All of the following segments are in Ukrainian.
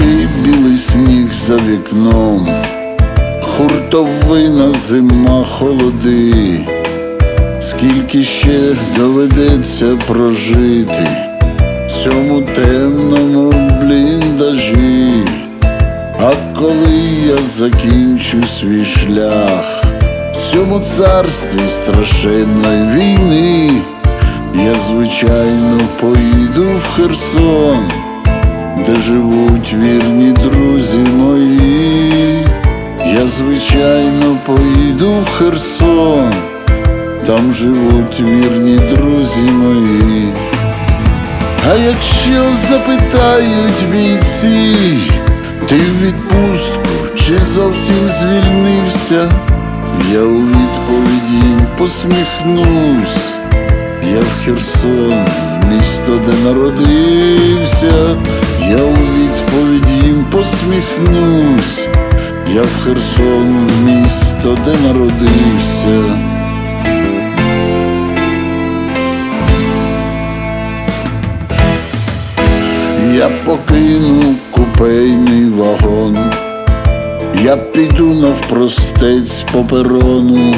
Тихий білий сніг за вікном, хуртовина зима холоди, скільки ще доведеться прожити в цьому темному бліндажі, а коли я закінчу свій шлях, в цьому царстві страшенної війни, я, звичайно, поїду в Херсон де живуть вірні друзі мої. Я звичайно поїду в Херсон, там живуть вірні друзі мої. А якщо запитають бійці, ти в відпустку чи зовсім звільнився, я у відповіді їм посміхнусь. Я в Херсон, місто, де народився, я у відповіді їм посміхнусь. Я в Херсон, місто, де народився. Я покину купейний вагон, я піду навпростець по перону,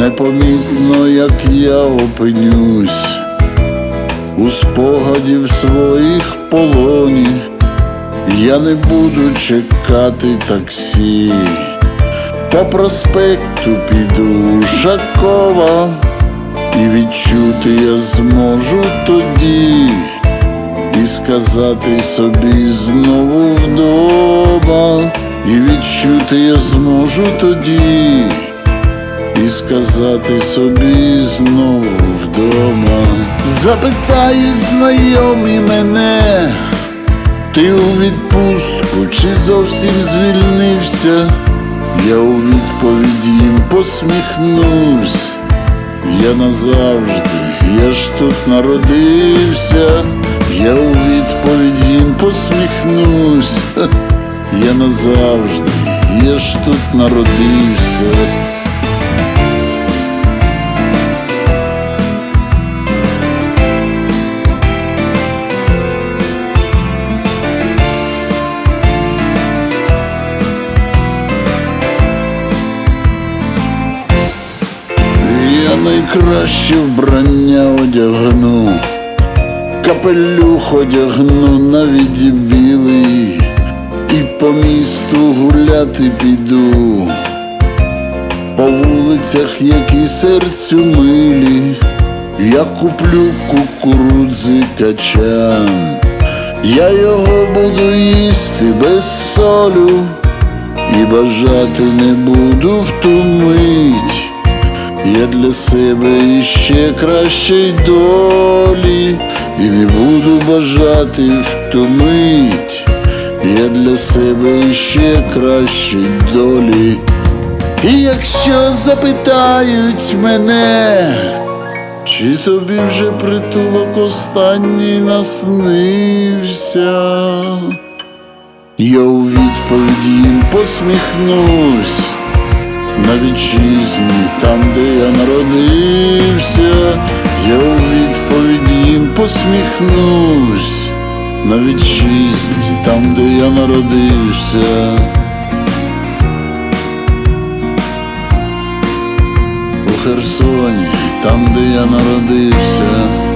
непомітно, як я опинюсь у спогадів своїх полоні. Я не буду чекати таксі, по проспекту піду Ушакова, і відчути я зможу тоді, і сказати собі знову вдома, і відчути я зможу тоді, і сказати собі знову вдома. Запитають знайомі мене. Ти у відпустку чи зовсім звільнився? Я у відповіді їм посміхнусь. Я назавжди, я ж тут народився, я у відповіді їм посміхнусь. Я назавжди, я ж тут народився. Я найкраще вбрання одягну, капелюх одягну навіть білий, і по місту гуляти піду, по вулицях, які серцю милі, я куплю кукурудзи качан, я його буду їсти без солю, і бажати не буду в ту мить. Я для себе іще кращої долі, і не буду бажати в ту мить. Я для себе іще кращої долі. І якщо запитають мене, чи тобі вже притулок останній наснився, я у відповіді їм посміхнусь на вітчизні, там, де я народився, я у відповіді їм посміхнусь, на вітчизні, там, де я народився. У Херсоні, там, де я народився.